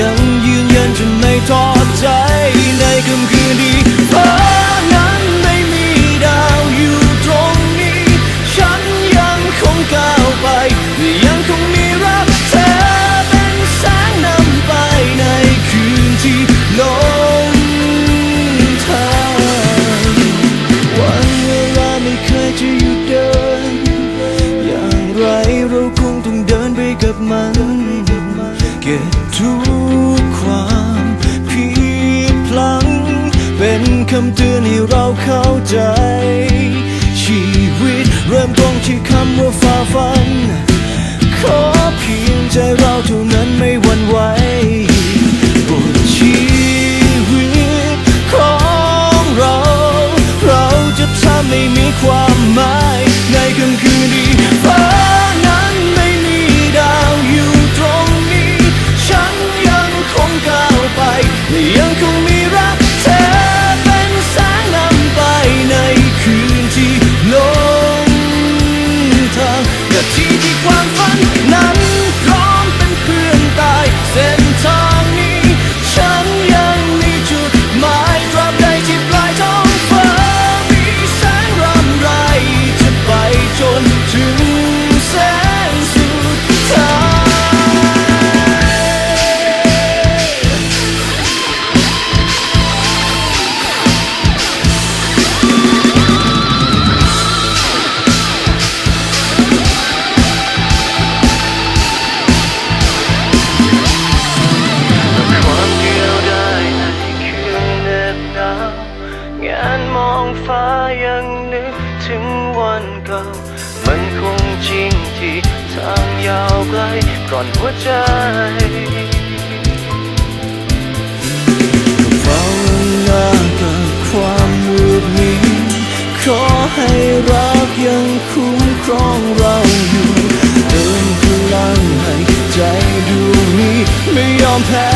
ยังยืนยันจะไม่ท้อใจในค่ำคืนดีฟ้านั้นไม่มีดาวอยู่ตรงนี้ ฉันยังคงก้าวไป ยังคงมีรักเธอเป็นแสงนำไปในคืนที่ลงทางวันเวลาไม่เคยจะหยุดเดิน อย่างไรเราคงต้องเดินไปกับมันเกิดทุก คำเตือนให้เราเข้าใจ ชีวิตเริ่มต้นที่คำว่าฝ่าฟัน ขอเพียงใจเราเท่านั้นไม่หวั่นไหวบนชีวิตของเรา เราจะทำให้มีความหมายในค่ำคืน เก่า มันคงจริงที่ทางยาวไกลก่อนหัวใจเฝ้าหน้ากับความมืดมิดขอให้รักยังคุ้มครองเราอยู่เติมพลังให้ใจดวงนี้ไม่ยอมแพ้